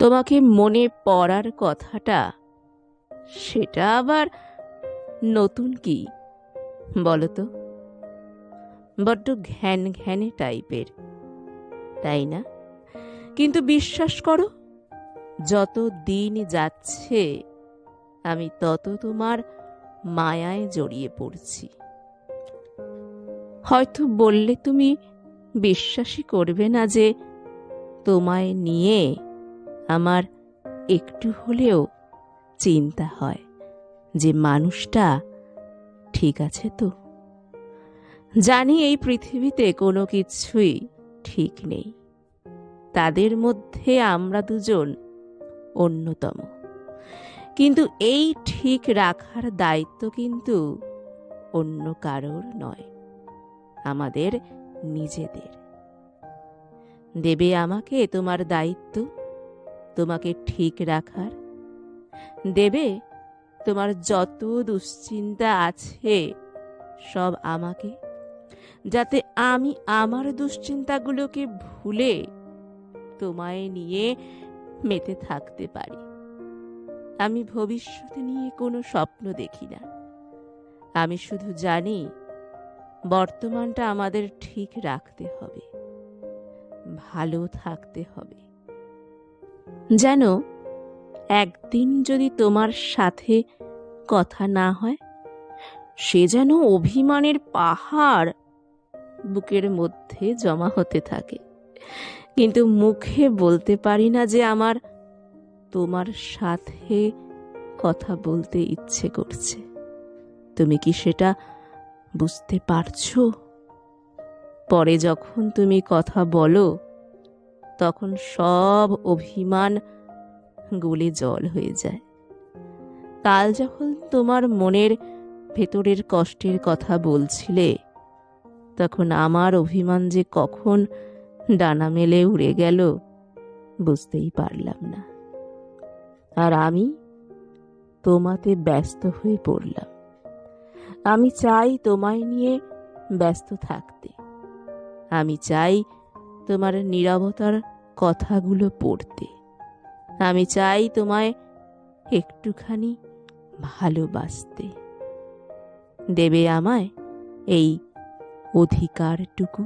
তোমাকে মনে পড়ার কথাটা, সেটা আবার নতুন কি? বলো তো বড্ড ঘ্যান ঘ্যানে টাইপের, তাই না? কিন্তু বিশ্বাস করো, যত দিন যাচ্ছে, আমি তত তোমার মায়ায় জড়িয়ে পড়ছি। হয়তো বললে তুমি বিশ্বাসই করবে না যে তোমায় নিয়ে আমার একটু হলেও চিন্তা হয় যে মানুষটা ঠিক আছে তো। জানি এই পৃথিবীতে কোনো কিছুই ঠিক নেই। তাদের মধ্যে আমরা দুজন অন্যতম। কিন্তু এই ঠিক রাখার দায়িত্ব কিন্তু অন্য কারোর নয়, আমাদের নিজেদের। দেবে আমাকে তোমার দায়িত্ব? তোমাকে ঠিক রাখার। দেবে, তোমার যত দুশ্চিন্তা আছে সব আমাকে, যাতে আমি আমার দুশ্চিন্তাগুলোকে ভুলে তোমায় নিয়ে মেতে থাকতে পারি। আমি ভবিষ্যৎ নিয়ে কোনো স্বপ্ন দেখি না। আমি শুধু জানি, বর্তমানটা আমাদের ঠিক রাখতে হবে, ভালো থাকতে হবে। যেন একদিন যদি তোমার সাথে কথা না হয়, সে যেন অভিমানের পাহাড় বুকের মধ্যে জমা হতে থাকে। কিন্তু মুখে বলতে পারি না যে আমার তোমার সাথে কথা বলতে ইচ্ছে করছে। তুমি কি সেটা বুঝতে পারছ? পরে যখন তুমি কথা বলো তখন সব অভিমান গলে জল হয়ে যায়। কাল যখন তোমার মনের ভেতরের কষ্টের কথা বলছিলে, তখন আমার অভিমান যে কখন ডানা মেলে উড়ে গেল বুঝতেই পারলাম না। আর আমি তোমাতে ব্যস্ত হয়ে পড়লাম। আমি চাই তোমায় নিয়ে ব্যস্ত থাকতে। আমি চাই তোমার নিরবতার কথাগুলো পড়তে। আমি চাই তোমায় একটুখানি ভালোবাসতে। দেবে আমায় এই অধিকারটুকু।